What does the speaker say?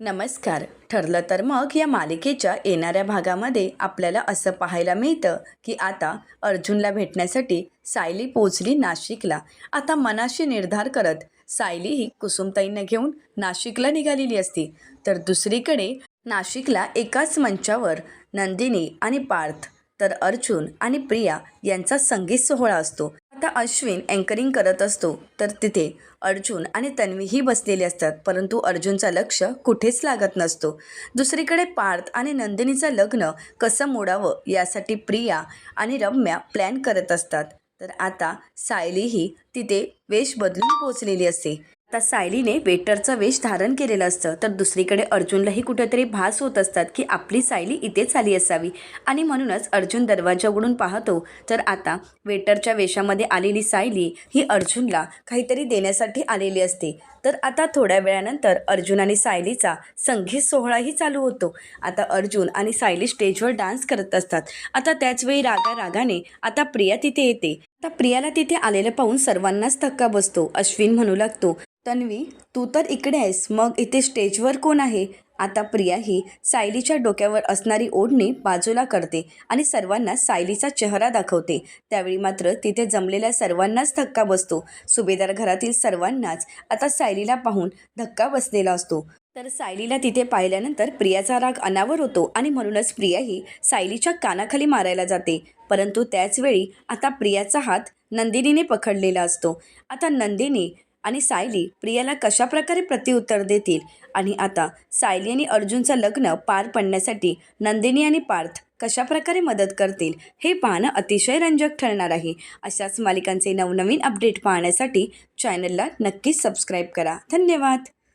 नमस्कार. ठरलं तर मग या मालिकेच्या येणाऱ्या भागामध्ये आपल्याला असं पाहायला मिळतं की आता अर्जुनला भेटण्यासाठी सायली पोचली नाशिकला. आता मनाशी निर्धार करत सायली ही कुसुमताईंना घेऊन नाशिकला निघालेली असती. तर दुसरीकडे नाशिकला एकाच मंचावर नंदिनी आणि पार्थ तर अर्जुन आणि प्रिया यांचा संगीत सोहळा असतो. आता अश्विन अँकरिंग करत असतो. तर तिथे अर्जुन आणि तन्वीही बसलेले असतात. परंतु अर्जुनचं लक्ष कुठेच लागत नसतो. दुसरीकडे पार्थ आणि नंदिनीचं लग्न कसं मोडावं यासाठी प्रिया आणि रम्या प्लॅन करत असतात. तर आता सायलीही तिथे वेश बदलून पोचलेली असते. आता सायलीने वेटरचा वेश धारण केलेलं असतं. तर दुसरीकडे अर्जुनलाही कुठेतरी भास होत असतात की आपली सायली इथेच आली असावी. आणि म्हणूनच अर्जुन दरवाजा उघडून पाहतो तर आता वेटरच्या वेशामध्ये आलेली सायली ही अर्जुनला काहीतरी देण्यासाठी आलेली असते. तर आता थोड्या वेळानंतर अर्जुन आणि सायलीचा संगीत सोहळाही चालू होतो. आता अर्जुन आणि सायली स्टेजवर डान्स करत असतात. आता त्याचवेळी रागा रागाने आता प्रिया तिथे येते. आता प्रियाला तिथे आलेलं पाहून सर्वांनाच धक्का बसतो. अश्विन म्हणू लागतो तन्वी तू तर इकडे आहेस. मग इथे स्टेजवर कोण आहे? आता प्रिया ही सायलीच्या डोक्यावर असणारी ओढणी बाजूला करते आणि सर्वांना सायलीचा चेहरा दाखवते. त्यावेळी मात्र तिथे जमलेल्या सर्वांनाच धक्का बसतो. सुभेदार घरातील सर्वांनाच आता सायलीला पाहून धक्का बसलेला असतो. तर सायलीला तिथे पाहिल्यानंतर प्रियाचा राग अनावर होतो आणि म्हणूनच प्रिया ही सायलीच्या कानाखाली मारायला जाते. परंतु त्याचवेळी आता प्रियाचा हात नंदिनीने पकडलेला असतो. आता नंदिनी आणि सायली प्रियाला कशाप्रकारे प्रत्युत्तर देतील? आणि आता सायली आणि अर्जुनचं लग्न पार पडण्यासाठी नंदिनी आणि पार्थ कशाप्रकारे मदत करतील? हे पाहणं अतिशय रंजक ठरणार आहे. अशाच मालिकांचे नवनवीन अपडेट पाहण्यासाठी चॅनलला नक्कीच सबस्क्राईब करा. धन्यवाद!